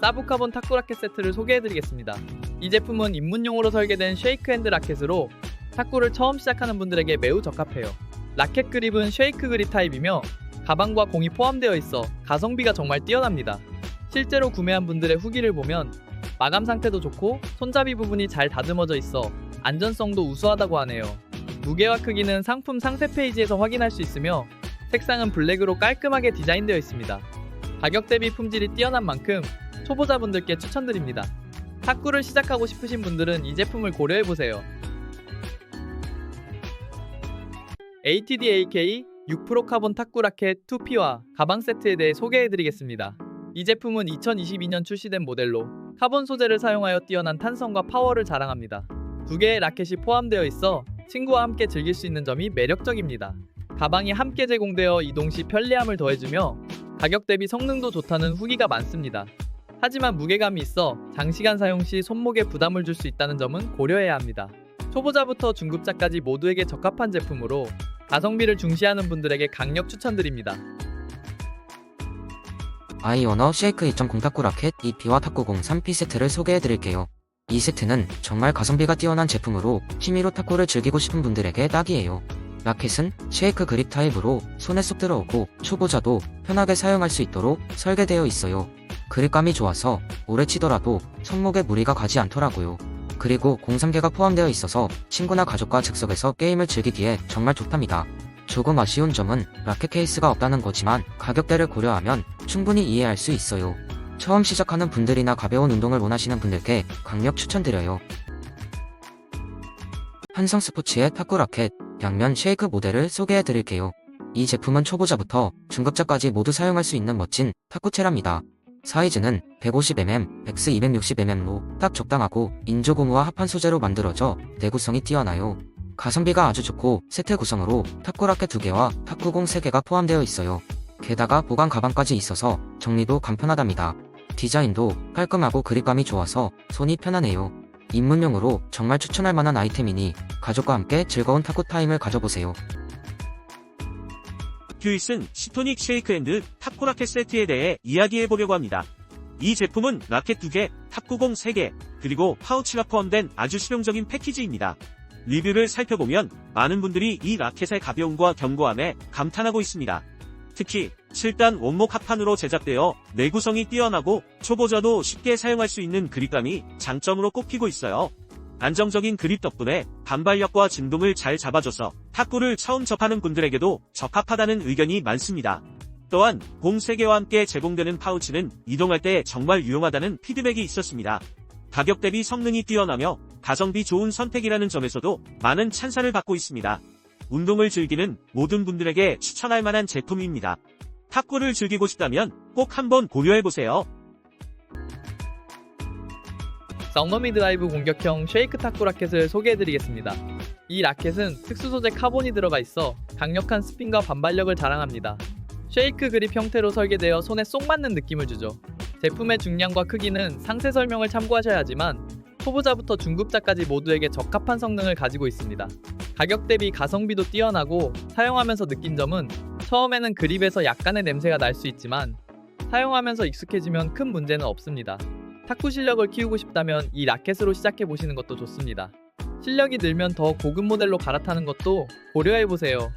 사부카본 탁구 라켓 세트를 소개해드리겠습니다. 이 제품은 입문용으로 설계된 쉐이크 핸드 라켓으로 탁구를 처음 시작하는 분들에게 매우 적합해요. 라켓 그립은 쉐이크 그립 타입이며 가방과 공이 포함되어 있어 가성비가 정말 뛰어납니다. 실제로 구매한 분들의 후기를 보면 마감 상태도 좋고 손잡이 부분이 잘 다듬어져 있어 안전성도 우수하다고 하네요. 무게와 크기는 상품 상세 페이지에서 확인할 수 있으며 색상은 블랙으로 깔끔하게 디자인되어 있습니다. 가격 대비 품질이 뛰어난 만큼 초보자분들께 추천드립니다. 탁구를 시작하고 싶으신 분들은 이 제품을 고려해보세요. ATD-AK 6프로 카본 탁구 라켓 2P와 가방 세트에 대해 소개해드리겠습니다. 이 제품은 2022년 출시된 모델로 카본 소재를 사용하여 뛰어난 탄성과 파워를 자랑합니다. 두 개의 라켓이 포함되어 있어 친구와 함께 즐길 수 있는 점이 매력적입니다. 가방이 함께 제공되어 이동 시 편리함을 더해주며 가격 대비 성능도 좋다는 후기가 많습니다. 하지만 무게감이 있어 장시간 사용 시 손목에 부담을 줄 수 있다는 점은 고려해야 합니다. 초보자부터 중급자까지 모두에게 적합한 제품으로 가성비를 중시하는 분들에게 강력 추천드립니다. 아이오너 쉐이크 2.0 탁구 라켓 2P와 탁구 공 3P 세트를 소개해드릴게요. 이 세트는 정말 가성비가 뛰어난 제품으로 취미로 탁구를 즐기고 싶은 분들에게 딱이에요. 라켓은 쉐이크 그립 타입으로 손에 쏙 들어오고 초보자도 편하게 사용할 수 있도록 설계되어 있어요. 그립감이 좋아서 오래 치더라도 손목에 무리가 가지 않더라고요. 그리고 공 3개가 포함되어 있어서 친구나 가족과 즉석에서 게임을 즐기기에 정말 좋답니다. 조금 아쉬운 점은 라켓 케이스가 없다는 거지만 가격대를 고려하면 충분히 이해할 수 있어요. 처음 시작하는 분들이나 가벼운 운동을 원하시는 분들께 강력 추천드려요. 한성 스포츠의 탁구 라켓 양면 쉐이크 모델을 소개해 드릴게요. 이 제품은 초보자부터 중급자까지 모두 사용할 수 있는 멋진 탁구채랍니다. 사이즈는 150mm, X 260mm로 딱 적당하고 인조고무와 합판 소재로 만들어져 내구성이 뛰어나요. 가성비가 아주 좋고 세트 구성으로 탁구 라켓 2개와 탁구공 3개가 포함되어 있어요. 게다가 보관 가방까지 있어서 정리도 간편하답니다. 디자인도 깔끔하고 그립감이 좋아서 손이 편하네요. 입문용으로 정말 추천할 만한 아이템이니 가족과 함께 즐거운 탁구 타임을 가져보세요. 듀이슨 시토닉 쉐이크 핸드 탁구 라켓 세트에 대해 이야기해 보려고 합니다. 이 제품은 라켓 2개, 탁구공 3개, 그리고 파우치가 포함된 아주 실용적인 패키지입니다. 리뷰를 살펴보면 많은 분들이 이 라켓의 가벼움과 견고함에 감탄하고 있습니다. 특히 7단 원목 합판으로 제작되어 내구성이 뛰어나고 초보자도 쉽게 사용할 수 있는 그립감이 장점으로 꼽히고 있어요. 안정적인 그립 덕분에 반발력과 진동을 잘 잡아줘서 탁구를 처음 접하는 분들에게도 적합하다는 의견이 많습니다. 또한 공 3개와 함께 제공되는 파우치는 이동할 때 정말 유용하다는 피드백이 있었습니다. 가격 대비 성능이 뛰어나며 가성비 좋은 선택이라는 점에서도 많은 찬사를 받고 있습니다. 운동을 즐기는 모든 분들에게 추천할 만한 제품입니다. 탁구를 즐기고 싶다면 꼭 한번 고려해보세요. 쌍너미 드라이브 공격형 쉐이크 탁구 라켓을 소개해드리겠습니다. 이 라켓은 특수 소재 카본이 들어가 있어 강력한 스핀과 반발력을 자랑합니다. 쉐이크 그립 형태로 설계되어 손에 쏙 맞는 느낌을 주죠. 제품의 중량과 크기는 상세 설명을 참고하셔야 하지만 초보자부터 중급자까지 모두에게 적합한 성능을 가지고 있습니다. 가격 대비 가성비도 뛰어나고 사용하면서 느낀 점은 처음에는 그립에서 약간의 냄새가 날 수 있지만 사용하면서 익숙해지면 큰 문제는 없습니다. 탁구 실력을 키우고 싶다면 이 라켓으로 시작해 보시는 것도 좋습니다. 실력이 늘면 더 고급 모델로 갈아타는 것도 고려해 보세요.